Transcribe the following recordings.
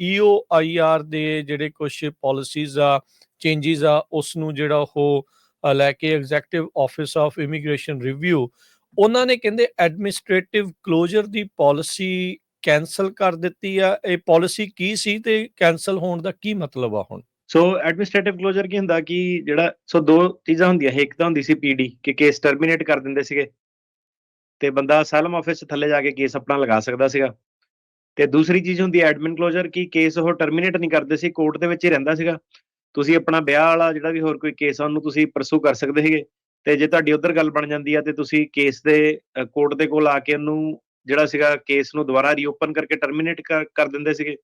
ਈਓਆਈਆਰ ਦੇ ਜਿਹੜੇ ਕੁਝ ਪਾਲਿਸੀਜ਼ ਆ ਚੇਂਜਸ ਆ ਉਸ ਨੂੰ ਜਿਹੜਾ ਉਹ ਲੈ ਕੇ executive office of immigration review ਉਹਨਾਂ ਨੇ ਕਹਿੰਦੇ ਐਡਮਿਨਿਸਟ੍ਰੇਟਿਵ ਕਲੋਜ਼ਰ ਦੀ ਪਾਲਿਸੀ ਕੈਨਸਲ ਕਰ ਦਿੱਤੀ ਆ। ਇਹ ਪਾਲਿਸੀ ਕੀ ਸੀ ਤੇ ਕੈਨਸਲ ਹੋਣ ਦਾ ਕੀ ਮਤਲਬ ਆ ਹੁਣ? ਸੋ ਐਡਮਿਨਿਸਟ੍ਰੇਟਿਵ ਕਲੋਜ਼ਰ ਕੀ ਹੁੰਦਾ ਕਿ ਜਿਹੜਾ ਸੋ ਦੋ ਚੀਜ਼ਾਂ ਹੁੰਦੀਆਂ, ਇੱਕ ਤਾਂ ਹੁੰਦੀ ਸੀ ਪੀਡੀ, ਕਿ ਕੇਸ ਟਰਮੀਨੇਟ ਕਰ ਦਿੰਦੇ ਸੀਗੇ। ਤੇ ਬੰਦਾ ਸੈਲਮ ਆਫਿਸ ਥੱਲੇ ਜਾ ਕੇ ਕੇਸ ਆਪਣਾ ਲਗਾ ਸਕਦਾ ਸੀਗਾ। ਤੇ ਦੂਸਰੀ ਚੀਜ਼ ਹੁੰਦੀ ਐਡਮਿਨ ਕਲੋਜ਼ਰ ਕਿ ਕੇਸ ਉਹ ਟਰਮੀਨੇਟ ਨਹੀਂ ਕਰਦੇ ਸੀ ਕੋਰਟ ਦੇ ਵਿੱਚ ਹੀ ਰਹਿੰਦਾ ਸੀਗਾ। ਤੁਸੀਂ ਆਪਣਾ ਵਿਆਹ ਵਾਲਾ ਜਿਹੜਾ ਵੀ ਹੋਰ ਕੋਈ ਕੇਸ ਆ, ਉਹਨੂੰ ਤੁਸੀਂ ਪਰਸੂ ਕਰ ਸਕਦੇ ਸੀਗੇ। ਤੇ ਜੇ ਤੁਹਾਡੀ ਉਧਰ ਗੱਲ ਬਣ ਜਾਂਦੀ ਆ ਤੇ ਤੁਸੀਂ ਕੇਸ ਦੇ ਕੋਰਟ ਦੇ ਕੋਲ ਆ ਕੇ ਉਹਨੂੰ ਜਿਹੜਾ ਸੀਗਾ ਕੇਸ ਨੂੰ ਦੁਬਾਰਾ ਰੀਓਪਨ ਕਰਕੇ ਟਰਮੀਨੇਟ ਕਰ ਦਿੰਦੇ ਸੀਗੇ।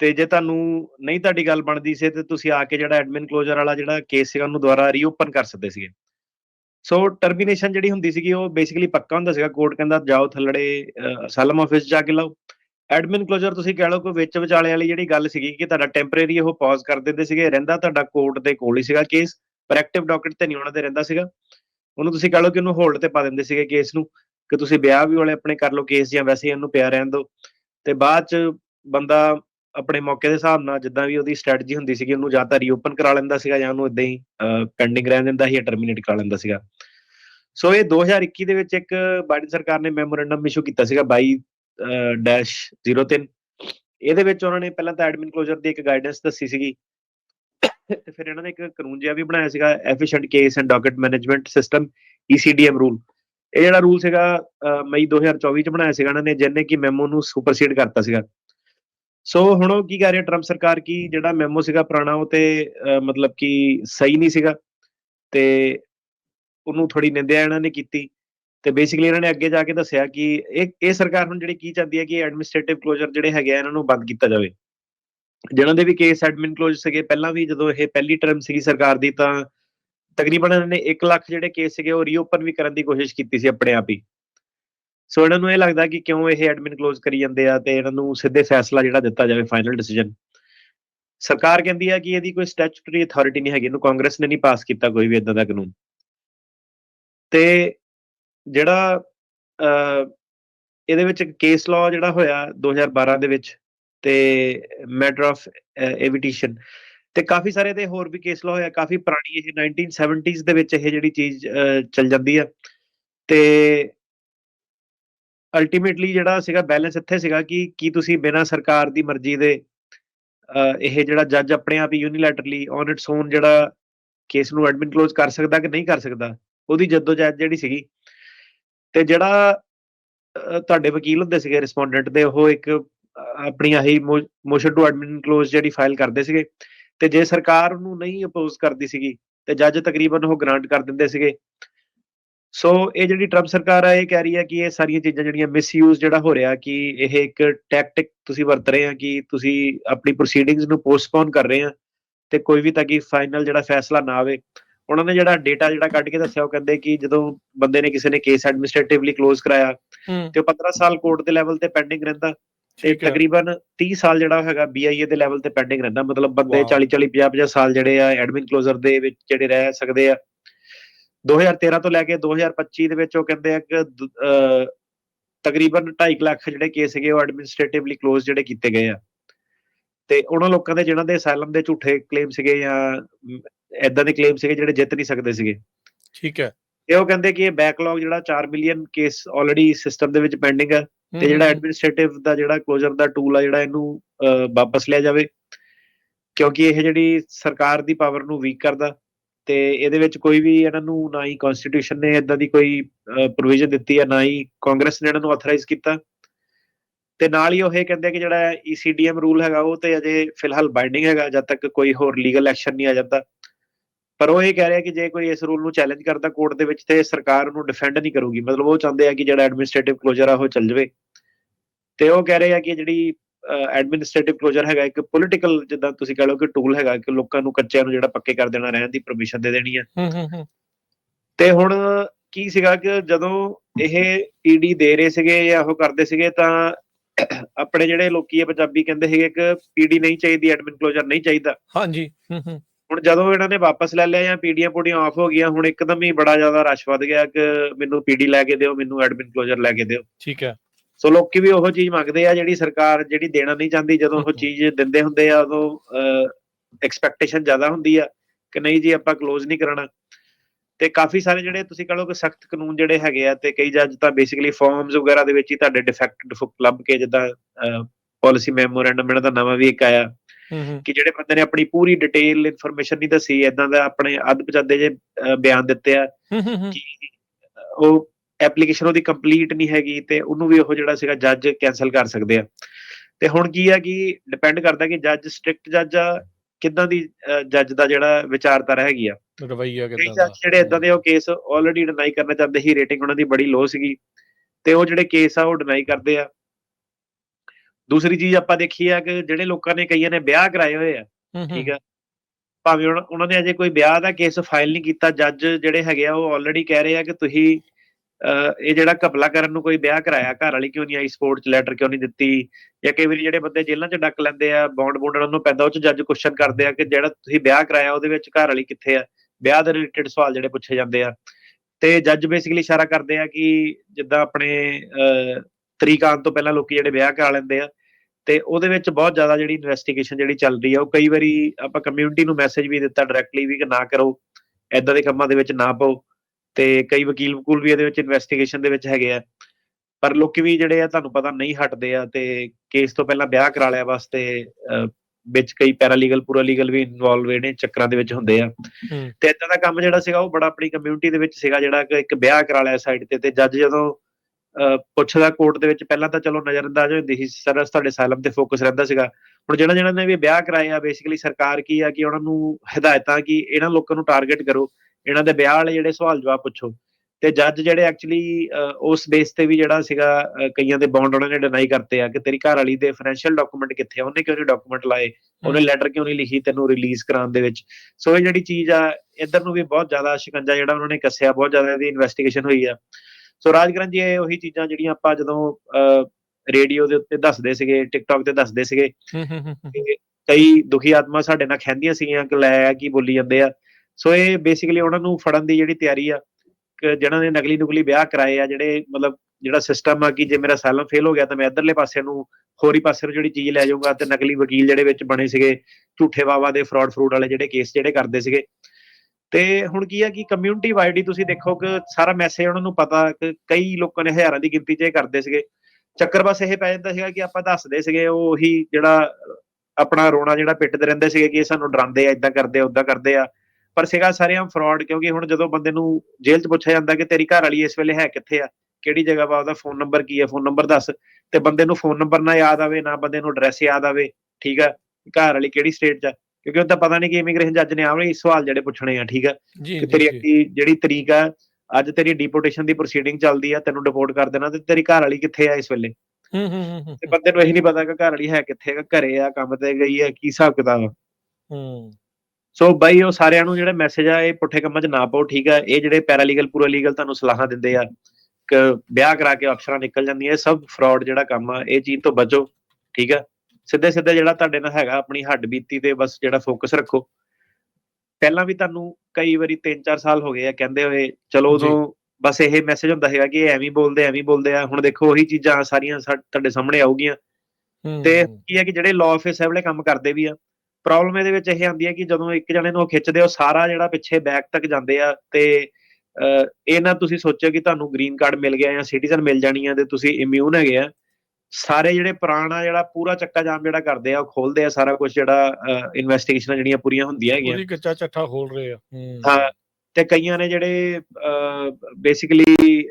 ਤੇ ਜੇ ਤੁਹਾਨੂੰ ਨਹੀਂ ਤੁਹਾਡੀ ਗੱਲ ਬਣਦੀ ਸੀ ਤੇ ਤੁਸੀਂ ਆ ਕੇ ਜਿਹੜਾ ਐਡਮਿਨ ਕਲੋਜ਼ਰ ਵਾਲਾ ਜਿਹੜਾ ਕੇਸ ਸੀਗਾ ਉਹਨੂੰ ਦੁਬਾਰਾ ਰੀਓਪਨ ਕਰ ਸਕਦੇ ਸੀਗੇ। ਸੋ ਟਰਮੀਨੇਸ਼ਨ ਜਿਹੜੀ ਹੁੰਦੀ ਸੀਗੀ, ਉਹ ਬੇਸਿਕਲੀ ਪੱਕਾ ਹੁੰਦਾ ਸੀਗਾ। ਕੋਰਟ ਕਹਿੰਦਾ ਜਾਓ ਥੱਲੜੇ ਅਸਾਲਮ ਆਫਿਸ ਜਾ ਕੇ ਲਾਓ। ਐਡਮਿਨ ਕਲੋਜ਼ਰ ਤੁਸੀਂ ਕਹਿ ਲਓ ਕਿ ਵਿੱਚ ਵਿਚਾਲੇ ਵਾਲੀ ਜਿਹੜੀ ਗੱਲ ਸੀਗੀ ਕਿ ਤੁਹਾਡਾ ਟੈਂਪਰੇਰੀ ਉਹ ਪੌਜ਼ ਕਰ ਦਿੰਦੇ ਸੀਗੇ। ਰਹਿੰਦਾ ਤੁਹਾਡਾ ਕੋਰਟ ਦੇ ਕੋਲ ਹੀ ਸੀਗਾ ਕੇਸ ਪਰ ਐਕਟਿਵ ਡਾਕਟ ਤੇ ਨਹੀਂ ਉਹਨਾਂ ਦੇ ਰਹਿੰਦਾ ਸੀਗਾ। ਉਹਨੂੰ ਤੁਸੀਂ ਕਹਿ ਲਓ ਕਿ ਉਹਨੂੰ ਹੋਲਡ ਤੇ ਪਾ ਦਿੰਦੇ ਸੀਗੇ ਕੇਸ ਨੂੰ। ਕਿ ਤੁਸੀਂ ਵਿਆਹ ਵੀ ਵਾਲੇ ਆਪਣੇ ਕਰ ਲਓ ਕੇਸ ਜਾਂ ਵੈਸੇ ਹੀ ਉਹਨੂੰ ਪਿਆ ਰਹਿਣ ਦਿਓ। ਤੇ ਬਾਅਦ ਚ ਬੰਦਾ ਆਪਣੇ ਮੌਕੇ ਦੇ ਹਿਸਾਬ ਨਾਲ ਜਿੱਦਾਂ ਵੀ ਉਹਦੀ ਸਟ੍ਰੈਟਜੀ ਹੁੰਦੀ ਸੀਗੀ, ਉਹਨੂੰ ਜਾਂ ਤਾਂ ਰੀਓਪਨ ਕਰਾ ਲੈਂਦਾ ਸੀਗਾ ਜਾਂ ਉਹਨੂੰ ਇਦਾਂ ਹੀ ਪੈਂਡਿੰਗ ਰਹਿਣ ਦਿੰਦਾ ਸੀ ਜਾਂ ਟਰਮੀਨੇਟ ਕਰਾ ਲੈਂਦਾ ਸੀਗਾ। ਸੋ ਇਹ 2021 ਦੇ ਵਿੱਚ ਇੱਕ ਬਾਈਡਨ ਸਰਕਾਰ ਨੇ ਮੈਮੋਰੈਂਡਮ ਇਸ਼ੂ ਕੀਤਾ ਸੀਗਾ 22-03 ਇਹਦੇ ਵਿੱਚ ਉਹਨਾਂ ਨੇ ਪਹਿਲਾਂ ਤਾਂ ਐਡਮਿਨ ਕਲੋਜ਼ਰ ਦੀ ਇੱਕ ਗਾਈਡੈਂਸ ਦੱਸੀ ਸੀਗੀ। ਤੇ ਫਿਰ ਇਹਨਾਂ ਨੇ ਇੱਕ ਕਾਨੂੰਨ ਜਿਹਾ ਵੀ ਬਣਾਇਆ ਸੀਗਾ efficient case and docket management system ECDM rule ਇਹ ਜਿਹੜਾ ਰੂਲ ਸੀਗਾ ਮਈ 2024 ਚ ਬਣਾਇਆ ਸੀਗਾ ਇਹਨਾਂ ਨੇ, ਜਿਹਨੇ ਕਿ ਮੈਮੋ ਨੂੰ ਸੁਪਰਸੀਡ ਕਰਤਾ ਸੀਗਾ। ਸੋ ਹੁਣ ਉਹ ਕੀ ਕਰ ਰਿਹਾ ਟਰੰਪ ਸਰਕਾਰ ਕੀ ਜਿਹੜਾ ਮੈਮੋ ਸੀਗਾ ਪੁਰਾਣਾ, ਉਹ ਤੇ ਮਤਲਬ ਕਿ ਸਹੀ ਨਹੀਂ ਸੀਗਾ ਤੇ ਉਹਨੂੰ ਥੋੜੀ ਨਿੰਦਿਆ ਇਹਨਾਂ ਨੇ ਕੀਤੀ ਤੇ ਬੇਸਿਕਲੀ ਇਹਨਾਂ ਨੇ ਅੱਗੇ ਜਾ ਕੇ ਦੱਸਿਆ ਕਿ ਇਹ ਇਹ ਸਰਕਾਰ ਹੁਣ ਜਿਹੜੀ ਕੀ ਚਾਹੁੰਦੀ ਹੈ ਕਿ ਐਡਮਿਨਿਸਟ੍ਰੇਟਿਵ ਕਲੋਜ਼ਰ ਜਿਹੜੇ ਹੈਗੇ ਆ, ਇਹਨਾਂ ਨੂੰ ਬੰਦ ਕੀਤਾ ਜਾਵੇ। ਜਿਹਨਾਂ ਦੇ ਵੀ ਕੇਸ ਐਡਮਿਨ ਕਲੋਜ਼ ਸੀਗੇ, ਪਹਿਲਾਂ ਵੀ ਜਦੋਂ ਇਹ ਪਹਿਲੀ ਟਰਮ ਸੀਗੀ ਸਰਕਾਰ ਦੀ ਤਾਂ ਤਕਰੀਬਨ ਇਹਨਾਂ ਨੇ 1 ਲੱਖ ਜਿਹੜੇ ਕੇਸ ਸੀਗੇ ਉਹ ਰੀਓਪਨ ਵੀ ਕਰਨ ਦੀ ਕੋਸ਼ਿਸ਼ ਕੀਤੀ ਸੀ ਆਪਣੇ ਆਪ ਹੀ। ਸੋ ਇਹਨਾਂ ਨੂੰ ਇਹ ਲੱਗਦਾ ਕਿ ਕਿਉਂ ਇਹ ਐਡਮਿਨ ਕਲੋਜ਼ ਕਰੀ ਜਾਂਦੇ ਆ ਤੇ ਇਹਨਾਂ ਨੂੰ ਸਿੱਧੇ ਫੈਸਲਾ ਜਿਹੜਾ ਦਿੱਤਾ ਜਾਵੇ ਫਾਈਨਲ ਡਿਸੀਜਨ ਸਰਕਾਰ ਕਹਿੰਦੀ ਹੈ ਕਿ ਇਹਦੀ ਕੋਈ ਸਟੈਚੂਟਰੀ ਅਥਾਰਟੀ ਨਹੀਂ ਹੈਗੀ, ਇਹਨੂੰ ਕਾਂਗਰਸ ਨੇ ਨਹੀਂ ਪਾਸ ਕੀਤਾ ਕੋਈ ਵੀ ਇਦਾਂ ਦਾ ਕਾਨੂੰਨ। ਤੇ ਜਿਹੜਾ ਇਹਦੇ ਵਿੱਚ ਕੇਸ ਲਾਅ ਜਿਹੜਾ ਹੋਇਆ 2012 ਦੇ ਵਿੱਚ ਤੇ ਮੈਟਰ ਆਫ ਐਵੀਟੇਸ਼ਨ ਤੇ ਕਾਫੀ ਸਾਰੇ ਤੇ ਹੋਰ ਵੀ ਕੇਸ ਲਾ ਹੋਇਆ, ਕਾਫੀ ਪੁਰਾਣੀ ਇਹ 1970s ਦੇ ਵਿੱਚ ਇਹ ਜਿਹੜੀ ਚੀਜ਼ ਚੱਲ ਜਾਂਦੀ ਆ। ਤੇ ਅਲਟੀਮੇਟਲੀ ਜਿਹੜਾ ਸੀਗਾ ਬੈਲੈਂਸ ਇੱਥੇ ਸੀਗਾ ਕਿ ਕੀ ਤੁਸੀਂ ਬਿਨਾਂ ਸਰਕਾਰ ਦੀ ਮਰਜ਼ੀ ਦੇ ਇਹ ਜਿਹੜਾ ਜੱਜ ਆਪਣੇ ਆਪ ਹੀ ਯੂਨੀਲੈਟਰਲੀ ਔਨ ਇਟਸ ਓਨ ਜਿਹੜਾ ਕੇਸ ਨੂੰ ਐਡਮਿਨ ਕਲੋਜ਼ ਕਰ ਸਕਦਾ ਕਿ ਨਹੀਂ ਕਰ ਸਕਦਾ, ਉਹਦੀ ਜਦੋਜਹਿਦ ਜਿਹੜੀ ਸੀਗੀ। ਤੇ ਜਿਹੜਾ ਤੁਹਾਡੇ ਵਕੀਲ ਹੁੰਦੇ ਸੀਗੇ ਰਿਸਪੋਂਡੈਂਟ ਦੇ, ਉਹ ਇੱਕ ਆਪਣੀ ਆਹੀ ਮੋਸ਼ਨ ਟੂ ਐਡਮਿਨ ਕਲੋਜ਼ ਜਿਹੜੀ ਫਾਈਲ ਕਰਦੇ ਸੀਗੇ। ਤੇ ਜੇ ਸਰਕਾਰ ਨੂੰ ਨਹੀਂ ਅਪੋਜ਼ ਕਰਦੀ ਸੀਗੀ, ਤੇ ਜੱਜ ਤਕਰੀਬਨ ਉਹ ਗ੍ਰਾਂਟ ਕਰ ਦਿੰਦੇ ਸੀਗੇ। ਸੋ ਇਹ ਜਿਹੜੀ ਟਰੰਪ ਸਰਕਾਰ ਆ ਇਹ ਕਹਿ ਰਹੀ ਹੈ ਕਿ ਇਹ ਸਾਰੀਆਂ ਚੀਜ਼ਾਂ ਜਿਹੜੀਆਂ ਮਿਸਯੂਜ਼ ਜਿਹੜਾ ਹੋ ਰਿਹਾ ਕਿ ਇਹ ਇੱਕ ਟੈਕਟਿਕ ਤੁਸੀਂ ਵਰਤ ਰਹੇ ਆ ਕਿ ਤੁਸੀਂ ਆਪਣੀ ਪ੍ਰੋਸੀਡਿੰਗਸ ਨੂੰ ਪੋਸਟਪੋਨ ਕਰ ਰਹੇ ਆ ਤੇ ਕੋਈ ਵੀ ਤਾਂ ਕਿ ਫਾਈਨਲ ਜਿਹੜਾ ਫੈਸਲਾ ਨਾ ਆਵੇ। ਉਹਨਾਂ ਨੇ ਜਿਹੜਾ ਡੇਟਾ ਜਿਹੜਾ ਕੱਢ ਕੇ ਦੱਸਿਆ ਉਹ ਕਹਿੰਦੇ ਕਿ ਜਦੋਂ ਬੰਦੇ ਨੇ ਕਿਸੇ ਨੇ ਕੇਸ ਐਡਮਿਨਿਸਟ੍ਰੇਟਿਵਲੀ ਕਲੋਜ਼ ਕਰਾਇਆ ਤੇ ਉਹ 15 ਸਾਲ ਕੋਰਟ ਦੇ ਲੈਵਲ ਤੇ ਪੈਂਡਿੰਗ ਰਹਿੰਦਾ ਤੇ ਤਕਰੀਬਨ 30 ਸਾਲ ਜਿਹੜਾ ਹੈਗਾ BIA ਦੇ ਲੈਵਲ ਤੇ ਪੈਂਡਿੰਗ ਰਹਿੰਦਾ। ਮਤਲਬ ਬੰਦੇ 40 40 50 50 ਸਾਲ ਜਿਹੜੇ ਆ ਐਡਮਿਨ ਕਲੋਜ਼ਰ ਦੇ ਵਿੱਚ ਜਿਹੜੇ ਰਹਿ ਸਕਦੇ ਆ। 2013 ਤੋਂ ਲੈ ਕੇ 2025 ਦੇ ਵਿੱਚ ਉਹ ਕਹਿੰਦੇ ਆ ਕਿ ਤਕਰੀਬਨ 2.5 ਲੱਖ ਜਿਹੜੇ ਕੇਸ ਹੈਗੇ ਉਹ ਐਡਮਿਨਿਸਟ੍ਰੇਟਿਵਲੀ ਕਲੋਜ਼ ਜਿਹੜੇ ਕੀਤੇ ਗਏ ਆ। ਤੇ ਉਹਨਾਂ ਲੋਕਾਂ ਦੇ ਜਿਨ੍ਹਾਂ ਦੇ ਅਸਾਈਲਮ ਦੇ ਝੂਠੇ ਕਲੇਮ ਸੀਗੇ ਜਾਂ ਐਦਾਂ ਦੇ ਕਲੇਮ ਸੀਗੇ ਜਿਹੜੇ ਜਿੱਤ ਨਹੀਂ ਸਕਦੇ ਸੀਗੇ। ਠੀਕ ਹੈ। ਇਹ ਉਹ ਕਹਿੰਦੇ ਕਿ ਇਹ ਬੈਕਲੌਗ ਜਿਹੜਾ 4 ਮਿਲੀਅਨ ਕੇਸ ਆਲਰੇਡੀ ਸਿਸਟਮ ਦੇ ਵਿੱਚ ਪੈਂਡਿੰਗ ਹੈ ਤੇ ਜਿਹੜਾ ਐਡਮਿਨਿਸਟ੍ਰੇਟਿਵ ਦਾ ਜਿਹੜਾ ਕਲੋਜ਼ਰ ਦਾ ਟੂਲ ਆ ਜਿਹੜਾ ਇਹਨੂੰ ਵਾਪਸ ਲਿਆ ਜਾਵੇ। ਕਿਉਂਕਿ ਇਹ ਜਿਹੜੀ ਸਰਕਾਰ ਦੀ ਪਾਵਰ ਨੂੰ ਵੀਕ ਕਰਦਾ। ਤੇ ਇਹਦੇ ਵਿੱਚ ਕੋਈ ਵੀ ਇਹਨਾਂ ਨੂੰ ਨਾ ਹੀ ਕਨਸਟੀਟਿਊਸ਼ਨ ਨੇ ਇਦਾਂ ਦੀ ਕੋਈ ਪ੍ਰੋਵੀਜ਼ਨ ਦਿੱਤੀ ਹੈ ਨਾ ਹੀ ਕਾਂਗਰਸ ਨੇ ਇਹਨਾਂ ਨੂੰ ਆਥੋਰਾਈਜ਼ ਕੀਤਾ। ਤੇ ਨਾਲ ਹੀ ਉਹ ਇਹ ਕਹਿੰਦੇ ਕਿ ਜਿਹੜਾ ECDM ਰੂਲ ਹੈਗਾ, ਉਹ ਤੇ ਅਜੇ ਫਿਲਹਾਲ ਬਾਈਂਡਿੰਗ ਹੈਗਾ, ਜਦ ਤੱਕ ਕੋਈ ਹੋਰ ਲੀਗਲ ਐਕਸ਼ਨ ਨਹੀਂ ਆ ਜਾਂਦਾ। ਪਰ ਉਹ ਇਹ ਕਹਿ ਰਿਹਾ ਕਿ ਜੇ ਕੋਈ ਇਸ ਰੂਲ ਨੂੰ ਚੈਲੰਜ ਕਰਦਾ ਕੋਰਟ ਦੇ ਵਿੱਚ, ਤੇ ਸਰਕਾਰ ਉਹਨੂੰ ਡਿਫੈਂਡ ਨਹੀਂ ਕਰੂਗੀ। ਮਤਲਬ ਉਹ ਚਾਹੁੰਦੇ ਆ ਕਿ ਜਿਹੜਾ ਐਡਮਿਨਿਸਟ੍ਰੇਟਿਵ ਕਲੋਜ਼ਰ ਆ, ਉਹ ਚੱਲ ਜਾਵੇ। ਤੇ ਉਹ ਕਹਿ ਰਹੇ ਆ ਕਿ ਜਿਹੜੀ ਐਡਮਿਨਿਸਟ੍ਰੇਟਿਵ ਕਲੋਜ਼ਰ ਹੈਗਾ ਇੱਕ ਪੋਲਿਟੀਕਲ ਜਿੱਦਾਂ ਤੁਸੀਂ ਕਹ ਲਓ ਕਿ ਟੂਲ ਹੈਗਾ ਕਿ ਲੋਕਾਂ ਨੂੰ ਕੱਚਿਆਂ ਨੂੰ ਜਿਹੜਾ ਪੱਕੇ ਕਰ ਦੇਣਾ ਰਹਿਣ ਦੀ ਪਰਮਿਸ਼ਨ ਦੇ ਦੇਣੀ ਆ। ਹੂੰ ਹੂੰ ਹੂੰ। ਤੇ ਹੁਣ ਕੀ ਸੀਗਾ ਕਿ ਜਦੋਂ ਇਹ ਈਡੀ ਦੇ ਰਹੇ ਸੀਗੇ ਜਾਂ ਉਹ ਕਰਦੇ ਸੀਗੇ ਤਾਂ ਆਪਣੇ ਜਿਹੜੇ ਲੋਕੀ ਆ ਪੰਜਾਬੀ ਕਹਿੰਦੇ ਹੈਗੇ ਕਿ ਪੀਡੀ ਨਹੀਂ ਚਾਹੀਦੀ ਐਡਮਿਨ ਕਲੋਜ਼ਰ ਨਹੀਂ ਚਾਹੀਦਾ। ਹਾਂਜੀ ਹੂੰ ਹੂੰ। ਹੁਣ ਜਦੋਂ ਇਹਨਾਂ ਨੇ ਵਾਪਸ ਲੈ ਲਿਆ ਜਾਂ ਪੀਡੀਆਂ ਪੂਡੀਆਂ ਆਫ ਹੋ ਗਈਆਂ ਹੁਣ ਇੱਕਦਮ ਹੀ ਬੜਾ ਜ਼ਿਆਦਾ ਰਸ਼ ਵੱਧ ਗਿਆ ਕਿ ਮੈਨੂੰ ਪੀਡੀ ਲੈ ਕੇ ਦਿਓ ਮੈਨੂੰ ਐਡਮਿਨ ਕਲੋਜ਼ਰ ਲੈ ਕੇ ਦਿਓ। ਠੀਕ ਹੈ। ਸੋ ਲੋਕੀ ਵੀ ਉਹ ਚੀਜ਼ ਮੰਗਦੇ ਆ ਜਿਹੜੀ ਸਰਕਾਰ ਜਿਹੜੀ ਦੇਣਾ ਨਹੀਂ ਚਾਹੁੰਦੀ ਜਦੋਂ ਉਹ। ਚੀਜ਼ ਦਿੰਦੇ ਹੁੰਦੇ ਆ ਉਦੋਂ ਐਕਸਪੈਕਟੇਸ਼ਨ ਜ਼ਿਆਦਾ ਹੁੰਦੀ ਆ ਕਿ ਨਹੀਂ ਜੀ ਆਪਾਂ ਕਲੋਜ਼ ਨਹੀਂ ਕਰਨਾ। ਤੇ ਕਾਫੀ ਸਾਰੇ ਜਿਹੜੇ ਤੁਸੀਂ ਕਹ ਕਿ ਸਖਤ ਕਾਨੂੰਨ ਜਿਹੜੇ ਹੈਗੇ ਆ ਤੇ ਕਈ ਜੱਜ ਤਾਂ ਬੇਸਿਕਲੀ ਫਾਰਮਸ ਵਗੈਰਾ ਦੇ ਵਿੱਚ ਹੀ ਤੁਹਾਡੇ ਡਿਫੈਕਟ ਲੱਭ ਕੇ ਜਿੱਦਾਂ ਪਾਲਿਸੀ ਮੈਮੋਰੈਂਡਮ ਇਹਨਾਂ ਦਾ ਨਵਾਂ ਵੀ ਇੱਕ ਆਇਆ। ਕਿ ਜਿਹੜੇ ਬੰਦੇ ਨੇ ਆਪਣੀ ਪੂਰੀ ਡਿਟੇਲ ਇਨਫੋਰਮੇਸ਼ਨ ਨਹੀਂ ਦੱਸੀ ਇਦਾਂ ਦਾ ਆਪਣੇ ਅੱਧ ਪਚਾਦੇ ਜੇ ਬਿਆਨ ਦਿੱਤੇ ਆ ਕਿ ਉਹ ਐਪਲੀਕੇਸ਼ਨ ਉਹਦੀ ਕੰਪਲੀਟ ਨਹੀਂ ਹੈਗੀ ਤੇ ਉਹਨੂੰ ਵੀ ਉਹ ਜਿਹੜਾ ਸੀਗਾ ਜੱਜ ਕੈਨਸਲ ਕਰ ਸਕਦੇ ਆ। ਤੇ ਹੁਣ ਕੀ ਆ ਕਿ ਡਿਪੈਂਡ ਕਰਦਾ ਕਿ ਜੱਜ ਸਟ੍ਰਿਕਟ ਜੱਜ ਆ ਕਿੱਦਾਂ ਦੀ ਜੱਜ ਦਾ ਜਿਹੜਾ ਵਿਚਾਰਧਾਰਾ ਹੈਗੀ ਆ। ਰਵਈਆ ਕਿਦਾਂ ਦਾ? ਜਿਹੜੇ ਇਦਾਂ ਦੇ ਉਹ ਕੇਸ ਆਲਰੇਡੀ ਡਿਨਾਈ ਕਰਨਾ ਚਾਹੁੰਦੇ ਸੀ ਰੇਟਿੰਗ ਉਹਨਾਂ ਦੀ ਬੜੀ ਲੋ ਸੀਗੀ। ਤੇ ਉਹ ਜਿਹੜੇ ਕੇਸ ਆ ਉਹ ਡਿਨਾਈ ਕਰਦੇ ਆ। ਦੂਸਰੀ ਚੀਜ਼ ਆਪਾਂ ਦੇਖੀ ਆ ਕਿ ਜਿਹੜੇ ਲੋਕਾਂ ਨੇ ਕਈਆਂ ਨੇ ਵਿਆਹ ਕਰਾਏ ਹੋਏ ਆ ਠੀਕ ਆ। ਭਾਵੇਂ ਉਹਨਾਂ ਨੇ ਅਜੇ ਕੋਈ ਵਿਆਹ ਦਾ ਕੇਸ ਫਾਈਲ ਨਹੀਂ ਕੀਤਾ ਜੱਜ ਜਿਹੜੇ ਹੈਗੇ ਆ ਉਹ ਆਲਰੇਡੀ ਕਹਿ ਰਹੇ ਆ ਕਿ ਤੁਸੀਂ ਇਹ ਜਿਹੜਾ ਘਪਲਾ ਕਰਨ ਨੂੰ ਕੋਈ ਵਿਆਹ ਕਰਾਇਆ ਘਰ ਵਾਲੀ ਕਿਉਂ ਨਹੀਂ ਆਈ ਸਪੋਰਟ ਚ ਲੈਟਰ ਕਿਉਂ ਨਹੀਂ ਦਿੱਤੀ? ਜਾਂ ਕਈ ਵਾਰੀ ਜਿਹੜੇ ਬੰਦੇ ਜੇਲ੍ਹਾਂ ਚ ਡੱਕ ਲੈਂਦੇ ਆ ਬੌਂਡ ਬੌਂਡ ਨੂੰ ਪੈਂਦਾ ਉਹ ਚ ਜੱਜ ਕੁਐਸਚਨ ਕਰਦੇ ਆ ਕਿ ਜਿਹੜਾ ਤੁਸੀਂ ਵਿਆਹ ਕਰਾਇਆ ਉਹਦੇ ਵਿੱਚ ਘਰ ਵਾਲੀ ਕਿੱਥੇ ਆ? ਵਿਆਹ ਦੇ ਰਿਲੇਟਡ ਸਵਾਲ ਜਿਹੜੇ ਪੁੱਛੇ ਜਾਂਦੇ ਆ। ਤੇ ਜੱਜ ਬੇਸਿਕਲੀ ਇਸ਼ਾਰਾ ਕਰਦੇ ਆ ਕਿ ਜਿੱਦਾਂ ਆਪਣੇ ਅਹ, ਤਰੀਕ ਆਉਣ ਤੋਂ ਪਹਿਲਾਂ ਲੋਕੀ ਜਿਹੜੇ ਵਿਆਹ ਕਰਾ ਲੈਂਦੇ ਆ ਤੇ ਉਹਦੇ ਵਿੱਚ ਬਹੁਤ ਜ਼ਿਆਦਾ ਜਿਹੜੀ ਇਨਵੈਸਟੀਗੇਸ਼ਨ ਜਿਹੜੀ ਚੱਲ ਰਹੀ ਆ ਉਹ ਕਈ ਵਾਰੀ ਆਪਾਂ ਕਮਿਊਨਿਟੀ ਨੂੰ ਮੈਸੇਜ ਵੀ ਦਿੱਤਾ ਡਾਇਰੈਕਟਲੀ ਵੀ ਕਿ ਨਾ ਕਰੋ ਐਦਾਂ ਦੇ ਕੰਮਾਂ ਦੇ ਵਿੱਚ ਨਾ ਪਾਓ। ਤੇ ਕਈ ਵਕੀਲ ਵਕੂਲ ਵੀ ਇਹਦੇ ਵਿੱਚ ਇਨਵੈਸਟੀਗੇਸ਼ਨ ਦੇ ਵਿੱਚ ਹੈਗੇ ਆ। ਪਰ ਲੋਕੀ ਵੀ ਜਿਹੜੇ ਆ ਤੁਹਾਨੂੰ ਪਤਾ ਨਹੀਂ ਹਟਦੇ ਆ ਤੇ ਕੇਸ ਤੋਂ ਪਹਿਲਾਂ ਵਿਆਹ ਕਰਾ ਲਿਆ ਵਾਸਤੇ ਵਿੱਚ ਕਈ ਪੈਰਾਲੀਗਲ ਪੂਰਾ ਲੀਗਲ ਵੀ ਇਨਵੋਲਵ ਨੇ ਚੱਕਰਾਂ ਦੇ ਵਿੱਚ ਹੁੰਦੇ ਆ। ਤੇ ਇਦਾਂ ਦਾ ਕੰਮ ਜਿਹੜਾ ਸੀਗਾ ਉਹ ਬੜਾ ਆਪਣੀ ਕਮਿਊਨਿਟੀ ਦੇ ਵਿੱਚ ਸੀਗਾ ਜਿਹੜਾ ਕਿ ਇੱਕ ਵਿਆਹ ਕਰਾ ਲਿਆ ਸਾਈਡ ਤੇ ਤੇ ਜੱਜ ਜਦੋਂ ਪੁੱਛਦਾ ਕੋਰਟ ਦੇ ਵਿੱਚ ਪਹਿਲਾਂ ਤਾਂ ਚਲੋ ਨਜ਼ਰਅੰਦਾਜ਼ ਹੋ ਜਾਂਦੀ ਸੀ ਸਰ ਤੁਹਾਡੇ ਸਾਲਮ ਤੇ ਫੋਕਸ ਰਹਿੰਦਾ ਸੀਗਾ। ਹੁਣ ਜਿਹੜਾ ਜਿਹੜਾ ਨੇ ਵੀ ਵਿਆਹ ਕਰਾਏ ਆ ਬੇਸਿਕਲੀ ਸਰਕਾਰ ਕੀ ਆ ਕਿ ਉਹਨਾਂ ਨੂੰ ਹਦਾਇਤਾਂ ਕਿ ਇਹਨਾਂ ਲੋਕਾਂ ਨੂੰ ਟਾਰਗੇਟ ਕਰੋ। ਇਹਨਾਂ ਦੇ ਵਿਆਹ ਵਾਲੇ ਜਿਹੜੇ ਸਵਾਲ ਜਵਾਬ ਪੁੱਛੋ। ਤੇ ਜੱਜ ਜਿਹੜੇ ਐਕਚੁਅਲੀ ਉਸ ਬੇਸ ਤੇ ਵੀ ਜਿਹੜਾ ਸੀਗਾ ਕਈਆਂ ਦੇ ਬੌਂਡ ਉਹਨਾਂ ਨੇ ਡਿਨਾਈ ਕਰਤੇ ਆ ਕਿ ਤੇਰੀ ਘਰ ਵਾਲੀ ਦੇ ਫਾਈਨੈਂਸ਼ੀਅਲ ਡਾਕੂਮੈਂਟ ਕਿੱਥੇ ਉਹਨੇ ਕਿਉਂ ਨਹੀਂ ਡਾਕੂਮੈਂਟ ਲਾਏ? ਉਹਨੇ ਲੈਟਰ ਕਿਉਂ ਨਹੀਂ ਲਿਖੀ ਤੈਨੂੰ ਰਿਲੀਜ਼ ਕਰਾਉਣ ਦੇ ਵਿੱਚ? ਸੋ ਇਹ ਜਿਹੜੀ ਚੀਜ਼ ਆ ਇਧਰ ਨੂੰ ਵੀ ਬਹੁਤ ਜ਼ਿਆਦਾ ਸ਼ਿਕੰਜਾ ਜਿਹੜਾ ਉਹਨਾਂ ਨੇ ਕੱਸਿਆ ਬਹੁਤ ਜ਼ਿਆਦਾ ਇਹਦੀ ਇਨਵੈਸਟੀਗੇਸ਼ਨ ਹੋਈ ਆ। ਸੋ ਰਾਜਗਰਨ ਜੀ ਇਹ ਉਹੀ ਚੀਜ਼ਾਂ ਜਿਹੜੀਆਂ ਆਪਾਂ ਜਦੋਂ ਰੇਡੀਓ ਦੇ ਉੱਤੇ ਦੱਸਦੇ ਸੀਗੇ ਟਿਕਟੌਕ ਤੇ ਦੱਸਦੇ ਸੀਗੇ ਕਈ ਦੁਖੀ ਆਤਮਾ ਸਾਡੇ ਨਾਲ ਖਹਿੰਦੀਆਂ ਸੀਗੀਆਂ ਕਿ ਲੈ ਆ ਕੀ ਬੋਲੀ ਜਾਂਦੇ ਆ। ਸੋ ਇਹ ਬੇਸਿਕਲੀ ਉਹਨਾਂ ਨੂੰ ਫੜਨ ਦੀ ਜਿਹੜੀ ਤਿਆਰੀ ਆ ਜਿਹਨਾਂ ਨੇ ਨਕਲੀ ਨੁਕਲੀ ਵਿਆਹ ਕਰਾਏ ਆ, ਜਿਹੜੇ ਮਤਲਬ ਜਿਹੜਾ ਸਿਸਟਮ ਆ ਕਿ ਜੇ ਮੇਰਾ ਸਾਲਮ ਫੇਲ ਹੋ ਗਿਆ ਤਾਂ ਮੈਂ ਇਧਰਲੇ ਪਾਸੇ ਨੂੰ ਹੋਰੀ ਪਾਸੇ ਨੂੰ ਜਿਹੜੀ ਚੀਜ਼ ਲੈ ਜਾਊਂਗਾ ਤੇ ਨਕਲੀ ਵਕੀਲ ਜਿਹੜੇ ਵਿੱਚ ਬਣੇ ਸੀਗੇ, ਝੂਠੇ ਵਾਵਾ ਦੇ ਫਰਾਡ ਫਰੂਡ ਵਾਲੇ ਜਿਹੜੇ ਕੇਸ ਜਿਹੜੇ ਕਰਦੇ ਸੀਗੇ। ਤੇ ਹੁਣ ਕੀ ਆ ਕਿ ਕਮਿਊਨਿਟੀ ਵਾਈਡ ਹੀ ਤੁਸੀਂ ਦੇਖੋ ਕਿ ਸਾਰਾ ਮੈਸੇਜ ਉਹਨਾਂ ਨੂੰ ਪਤਾ ਕਿ ਕਈ ਲੋਕਾਂ ਨੇ ਹਜ਼ਾਰਾਂ ਦੀ ਗਿਣਤੀ 'ਚ ਇਹ ਕਰਦੇ ਸੀਗੇ। ਚੱਕਰ ਬਸ ਇਹ ਪੈ ਜਾਂਦਾ ਸੀਗਾ ਕਿ ਆਪਾਂ ਦੱਸਦੇ ਸੀਗੇ, ਉਹ ਉਹੀ ਜਿਹੜਾ ਆਪਣਾ ਰੋਣਾ ਜਿਹੜਾ ਪਿੱਟਦੇ ਰਹਿੰਦੇ ਸੀਗੇ ਕਿ ਇਹ ਸਾਨੂੰ ਡਰਾਉਂਦੇ ਆ ਇਦਾਂ ਕਰਦੇ ਆ ਉਦਾਂ ਕਰਦੇ ਆ। ਪਰ ਸੀਗਾ ਸਾਰਿਆਂ ਫਰਾਡ ਕਿਉਂਕਿ ਹੁਣ ਜਦੋਂ ਬੰਦੇ ਨੂੰ ਜੇਲ੍ਹ 'ਚ ਪੁੱਛਿਆ ਜਾਂਦਾ ਕਿ ਤੇਰੀ ਘਰ ਵਾਲੀ ਇਸ ਵੇਲੇ ਹੈ ਕਿੱਥੇ ਆ ਕਿਹੜੀ ਜਗ੍ਹਾ ਵਾ ਉਹਦਾ ਫੋਨ ਨੰਬਰ ਕੀ ਹੈ ਫੋਨ ਨੰਬਰ ਦੱਸ ਤੇ ਬੰਦੇ ਨੂੰ ਫੋਨ ਨੰਬਰ ਨਾ ਯਾਦ ਆਵੇ ਨਾ ਬੰਦੇ ਨੂੰ ਐਡਰੈਸ ਯਾਦ ਆਵੇ ਠੀਕ ਆ? ਘਰ ਵਾਲੀ ਕਿਹੜੀ ਸਟੇਟ 'ਚ ਆ? ਕਿਉਂਕਿ ਉਹ ਤਾਂ ਪਤਾ ਨਹੀਂ ਕਿ ਇਮੀਗ੍ਰੇਸ਼ਨ ਜੱਜ ਨੇ ਆਵਣੇ ਸਵਾਲ ਜਿਹੜੇ ਪੁੱਛਣੇ ਆ ਠੀਕ ਆ? ਕਿ ਤੇਰੀ ਅੱਗੀ ਜਿਹੜੀ ਤਰੀਕ ਆ ਅੱਜ ਤੇਰੀ ਡਿਪੋਰਟੇਸ਼ਨ ਦੀ ਪ੍ਰੋਸੀਡਿੰਗ ਚੱਲਦੀ ਆ ਤੈਨੂੰ ਡਿਪੋਰਟ ਕਰ ਦੇਣਾ ਤੇ ਤੇਰੀ ਘਰ ਵਾਲੀ ਕਿੱਥੇ ਆ ਇਸ ਵੇਲੇ? ਹੂੰ ਹੂੰ ਹੂੰ ਹੂੰ। ਤੇ ਬੰਦੇ ਨੂੰ ਇਹ ਨਹੀਂ ਪਤਾ ਕਿ ਘਰ ਵਾਲੀ ਹੈ ਕਿੱਥੇ ਆ ਘਰੇ ਆ ਕੰਮ ਤੇ ਗਈ ਆ ਕੀ ਹਿਸਾਬ ਕਿਤਾਬ ਹੂੰ। ਸੋ ਬਾਈ ਉਹ ਸਾਰਿਆਂ ਨੂੰ ਜਿਹੜਾ ਮੈਸੇਜ ਆ ਇਹ ਪੁੱਠੇ ਕੰਮਾਂ 'ਚ ਨਾ ਪਾਓ ਠੀਕ ਆ? ਇਹ ਜਿਹੜੇ ਪੈਰਾਲੀਗਲ ਪੂਰਾ ਲੀਗਲ ਤੁਹਾਨੂੰ ਸਲਾਹਾਂ ਦਿੰਦੇ ਆ ਕਿ ਵਿਆਹ ਕਰਾ ਕੇ ਅਫਸਰਾਂ ਨਿਕਲ ਜਾਂਦੀਆਂ ਇਹ ਸਭ ਫਰਾਡ ਜਿਹੜਾ ਕੰਮ ਆ ਇਹ ਚੀਜ਼ ਤੋਂ ਬਚੋ ਠੀਕ ਆ? ਸਿੱਧੇ ਸਿੱਧੇ ਜਿਹੜਾ ਤੁਹਾਡੇ ਨਾਲ ਹੈਗਾ ਆਪਣੀ ਹੱਡ ਬੀਤੀ ਤੇ ਬਸ ਜਿਹੜਾ ਫੋਕਸ ਰੱਖੋ। ਪਹਿਲਾਂ ਵੀ ਤੁਹਾਨੂੰ ਕਈ ਵਾਰੀ 3-4 ਸਾਲ ਹੋ ਗਏ ਆ ਕਹਿੰਦੇ ਹੋਏ ਚਲੋ ਜੀ। ਉਦੋਂ ਬਸ ਇਹ ਮੈਸੇਜ ਹੁੰਦਾ ਹੈਗਾ ਕਿ ਐਵੇਂ ਬੋਲਦੇ ਐਵੇਂ ਬੋਲਦੇ ਆ ਹੁਣ ਦੇਖੋ ਉਹੀ ਚੀਜ਼ਾਂ ਸਾਰੀਆਂ ਤੁਹਾਡੇ ਸਾਹਮਣੇ ਆਉਗੀਆਂ। ਤੇ ਕੀ ਹੈ ਕਿ ਜਿਹੜੇ ਲਾਅ ਆਫਿਸ ਹੈ ਵਾਲੇ ਕੰਮ ਕਰਦੇ ਵੀ ਆ। ਪ੍ਰੋਬਲਮ ਇਹਦੇ ਵਿੱਚ ਇਹ ਆਉਂਦੀ ਹੈ ਕਿ ਜਦੋਂ ਇੱਕ ਜਣੇ ਨੂੰ ਖਿੱਚਦੇ ਉਹ ਸਾਰਾ ਜਿਹੜਾ ਪਿੱਛੇ ਬੈਕ ਤੱਕ ਜਾਂਦੇ ਆ ਤੇ ਇਹ ਨਾ ਤੁਸੀਂ ਸੋਚੋ ਕਿ ਤੁਹਾਨੂੰ ਗ੍ਰੀਨ ਕਾਰਡ ਮਿਲ ਗਿਆ ਜਾਂ ਸਿਟੀਜ਼ਨ ਮਿਲ ਜਾਣੀ ਆ ਤੇ ਤੁਸੀਂ ਇਮਿਊਨ ਹੈਗੇ ਆ। ਸਾਰੇ ਜਿਹੜੇ ਪੁਰਾਣਾ ਜਿਹੜਾ ਪੂਰਾ ਚੱਕਾ ਜਾਮ ਜਿਹੜਾ ਕਰਦੇ ਆ ਉਹ ਖੋਲਦੇ ਆ ਸਾਰਾ ਕੁਝ ਜਿਹੜਾ ਇਨਵੈਸਟੀਗੇਸ਼ਨਾਂ ਜਿਹੜੀਆਂ ਪੂਰੀਆਂ ਹੁੰਦੀਆਂ ਹੈਗੀਆਂ। ਪੂਰੀ ਕੱਚਾ ਚੱਠਾ ਖੋਲ ਰਹੇ ਆ। ਹੂੰ। ਹਾਂ ਤੇ ਕਈਆਂ ਨੇ ਜਿਹੜੇ ਬੇਸਿਕਲੀ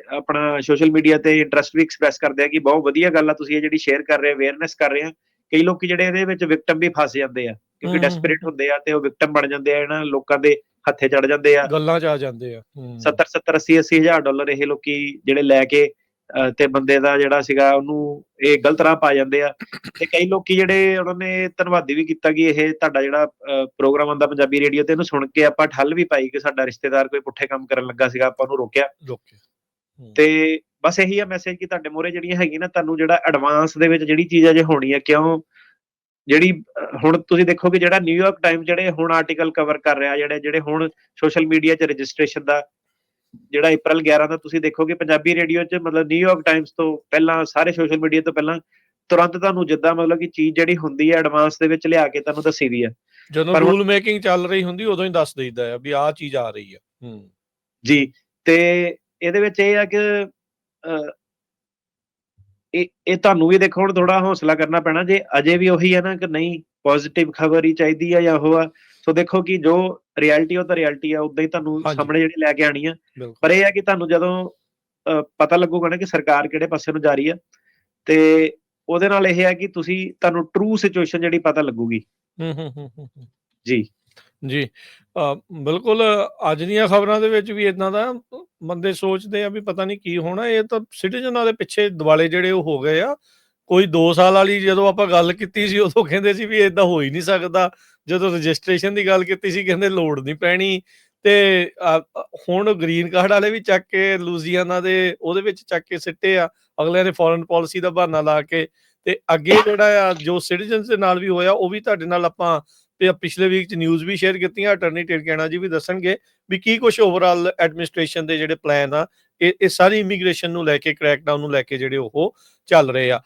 ਆਪਣਾ ਸੋਸ਼ਲ ਮੀਡੀਆ ਤੇ ਇੰਟਰਸਟ ਵੀ ਐਕਸਪ੍ਰੈਸ ਕਰਦੇ ਆ ਕਿ ਬਹੁਤ ਵਧੀਆ ਗੱਲ ਆ ਤੁਸੀਂ ਇਹ ਜਿਹੜੀ ਸ਼ੇਅਰ ਕਰ ਰਹੇ ਅਵੇਅਰਨੈਸ ਕਰ ਰਹੇ ਆ ਕਈ ਲੋਕੀ ਜਿਹੜੇ ਇਹਦੇ ਵਿੱਚ ਵਿਕਟਮ ਵੀ ਫਸ ਜਾਂਦੇ ਆ। ਕਿਉਂਕਿ। ਡੈਸਪਰੇਟ ਹੁੰਦੇ ਆ ਤੇ ਉਹ ਵਿਕਟਮ ਬਣ ਜਾਂਦੇ ਆ ਇਹਨਾਂ ਲੋਕਾਂ ਦੇ ਹੱਥੇ ਚੜ ਜਾਂਦੇ ਆ। ਗੱਲਾਂ ਚ ਆ ਜਾਂਦੇ ਆ ਹੂੰ। 70 70 80 80 ਹਜ਼ਾਰ ਡਾਲਰ ਇਹ ਲੋਕੀ ਜਿਹੜੇ ਲੈ ਕੇ ਤੇ ਬੰਦੇ ਦਾ ਜਿਹੜਾ ਸੀਗਾ ਉਹਨੂੰ ਇਹ ਗਲਤ ਰਾਹ ਪਾ ਜਾਂਦੇ ਆ। ਤੇ ਕਈ ਲੋਕੀ ਜਿਹੜੇ ਉਹਨਾਂ ਨੇ ਧੰਨਵਾਦੀ ਵੀ ਕੀਤਾ ਕਿ ਇਹ ਤੁਹਾਡਾ ਜਿਹੜਾ ਪ੍ਰੋਗਰਾਮ ਆਉਂਦਾ ਪੰਜਾਬੀ ਰੇਡੀਓ ਤੇ ਇਹਨੂੰ ਸੁਣ ਕੇ ਆਪਾਂ ਠੱਲ ਵੀ ਪਾਈ ਕਿ ਸਾਡਾ ਰਿਸ਼ਤੇਦਾਰ ਕੋਈ ਪੁੱਠੇ ਕੰਮ ਕਰਨ ਲੱਗਾ ਸੀਗਾ ਆਪਾਂ ਉਹਨੂੰ ਰੋਕਿਆ। ਰੋਕੇ ਹੂੰ, ਤੇ ਬਸ ਇਹੀ ਆ ਮੈਸੇਜ ਕਿ ਤੁਹਾਡੇ ਮੋਰੇ ਜਿਹੜੀਆਂ ਹੈਗੀਆਂ ਨਾ ਤੁਹਾਨੂੰ ਜਿਹੜਾ ਐਡਵਾਂਸ ਦੇ ਵਿੱਚ ਜਿਹੜੀ ਚੀਜ਼ ਅਜੇ ਹੋਣੀ ਹੈ ਕਿਉਂ ਜਿਹੜੀ ਹੁਣ ਤੁਸੀਂ ਦੇਖੋ ਕਿ ਜਿਹੜਾ ਨਿਊਯਾਰਕ ਟਾਈਮ ਜਿਹੜੇ ਹੁਣ ਆਰਟੀਕਲ ਕਵਰ ਕਰ ਰਿਹਾ ਜਿਹੜੇ ਜਿਹੜੇ ਹੁਣ ਸੋਸ਼ਲ ਮੀਡੀਆ 'ਚ ਰਜਿਸਟ੍ਰੇਸ਼ਨ ਦਾ ਜਿਹੜਾ April 11 ਦਾ ਤੁਸੀਂ ਦੇਖੋਗੇ ਪੰਜਾਬੀ ਰੇਡੀਓ 'ਚ ਮਤਲਬ ਨਿਊਯਾਰਕ ਟਾਈਮਸ ਤੋਂ ਪਹਿਲਾਂ ਸਾਰੇ ਸੋਸ਼ਲ ਮੀਡੀਆ ਤੋਂ ਪਹਿਲਾਂ ਤੁਰੰਤ ਤੁਹਾਨੂੰ ਜਿੱਦਾਂ ਮਤਲਬ ਕਿ ਚੀਜ਼ ਜਿਹੜੀ ਹੁੰਦੀ ਹੈ ਐਡਵਾਂਸ ਦੇ ਵਿੱਚ ਲਿਆ ਕੇ ਤੁਹਾਨੂੰ ਦੱਸੀ ਦੀ ਹੈ। ਜਦੋਂ ਰੂਲ ਮੇਕਿੰਗ ਚੱਲ ਰਹੀ ਹੁੰਦੀ ਉਦੋਂ ਹੀ ਦੱਸ ਦਈਦਾ ਆ ਵੀ ਆਹ ਚੀਜ਼ ਆ ਰਹੀ ਆ ਹੂੰ। ਜੀ ਤੇ ਇਹਦੇ ਵਿੱਚ ਇਹ ਆ ਕਿ ਇਹ ਇਹ ਤੁਹਾਨੂੰ ਵੀ ਦੇਖੋ ਹੁਣ ਥੋੜਾ ਹੌਸਲਾ ਕਰਨਾ ਪੈਣਾ ਜੇ ਅਜੇ ਵੀ ਉਹੀ ਹੈ ਨਾ ਕਿ ਨਹੀਂ ਪੋਜ਼ਿਟਿਵ ਖਬਰ ਹੀ ਚਾਹੀਦੀ ਆ ਜਾਂ ਉਹ ਆ ਸੋ ਦੇਖੋ ਕਿ ਜੋ ਰਿਐਲਿਟੀ ਉਹ ਤਾਂ ਰਿਐਲਿਟੀ ਆ ਉਦਾਂ ਹੀ ਤੁਹਾਨੂੰ। ਸਾਹਮਣੇ ਜਿਹੜੀ ਲੈ ਕੇ ਆਣੀ ਆ ਪਰ ਇਹ ਆ ਕਿ ਤੁਹਾਨੂੰ ਜਦੋਂ ਪਤਾ ਲੱਗੂਗਾ ਨਾ ਕਿ ਸਰਕਾਰ ਕਿਹੜੇ ਪਾਸੇ ਨੂੰ ਜਾ ਰਹੀ ਆ ਤੇ ਉਹਦੇ ਨਾਲ ਇਹ ਆ ਕਿ ਤੁਸੀਂ ਤੁਹਾਨੂੰ ਟਰੂ ਸਿਚੁਏਸ਼ਨ ਜਿਹੜੀ ਪਤਾ ਲੱਗੂਗੀ ਹੂੰ ਹੂੰ ਹੂੰ। ਜੀ ਜੀ। ਅ, ਬਿਲਕੁਲ ਅੱਜ ਦੀਆਂ ਖਬਰਾਂ ਦੇ ਵਿੱਚ ਵੀ ਇੱਦਾਂ ਦਾ ਬੰਦੇ ਸੋਚਦੇ ਆ ਵੀ ਪਤਾ ਨਹੀਂ ਕੀ ਹੋਣਾ। ਇਹ ਤਾਂ ਸਿਟੀਜ਼ਨਾਂ ਦੇ ਪਿੱਛੇ ਦਿਵਾਲੇ ਜਿਹੜੇ ਉਹ ਹੋ ਗਏ ਆ। ਕੋਈ 2 ਸਾਲ ਵਾਲੀ ਜਦੋਂ ਆਪਾਂ ਗੱਲ ਕੀਤੀ ਸੀ ਉਦੋਂ ਕਹਿੰਦੇ ਸੀ ਵੀ ਇਦਾਂ ਹੋ ਹੀ ਨਹੀਂ ਸਕਦਾ। ਜਦੋਂ ਰਜਿਸਟ੍ਰੇਸ਼ਨ ਦੀ ਗੱਲ ਕੀਤੀ ਸੀ ਕਹਿੰਦੇ ਲੋੜ ਨਹੀਂ ਪੈਣੀ। ਤੇ ਅ, ਅ, ਹੁਣ ਗ੍ਰੀਨ ਕਾਰਡ ਵਾਲੇ ਵੀ ਚੱਕ ਕੇ ਲੂਜ਼ੀਆਨਾ ਦੇ ਉਹਦੇ ਵਿੱਚ ਚੱਕ ਕੇ ਸਿੱਟੇ ਆ। ਅਗਲਿਆਂ ਨੇ ਫੋਰਨ ਪੋਲਿਸੀ ਦਾ ਬਹਾਨਾ ਲਾ ਕੇ। ਤੇ ਅੱਗੇ ਜਿਹੜਾ ਆ ਜੋ ਸਿਟੀਜ਼ਨਸ ਦੇ ਨਾਲ ਵੀ ਹੋਇਆ ਉਹ ਵੀ ਤੁਹਾਡੇ ਨਾਲ ਆਪਾਂ ਪਿਛਲੇ ਵੀਕ ਚ ਨਿਊਜ਼ ਵੀ ਸ਼ੇਅਰ ਕੀਤੀਆਂ ਅਟਰਨੀ ਟਿਲਕੈਣਾ ਜੀ ਵੀ ਦੱਸਣਗੇ ਵੀ ਕੀ ਕੁਝ ਓਵਰਆਲ ਐਡਮਿਨਿਸਟ੍ਰੇਸ਼ਨ ਦੇ ਜਿਹੜੇ ਪਲਾਨ ਆ, ਇਹ ਇਹ ਸਾਰੀ ਇਮੀਗ੍ਰੇਸ਼ਨ ਨੂੰ ਲੈ ਕੇ ਕ੍ਰੈਕਡਾਊਨ ਨੂੰ ਲੈ ਕੇ ਜਿਹੜੇ ਉਹ ਚੱਲ ਰਹੇ ਆ।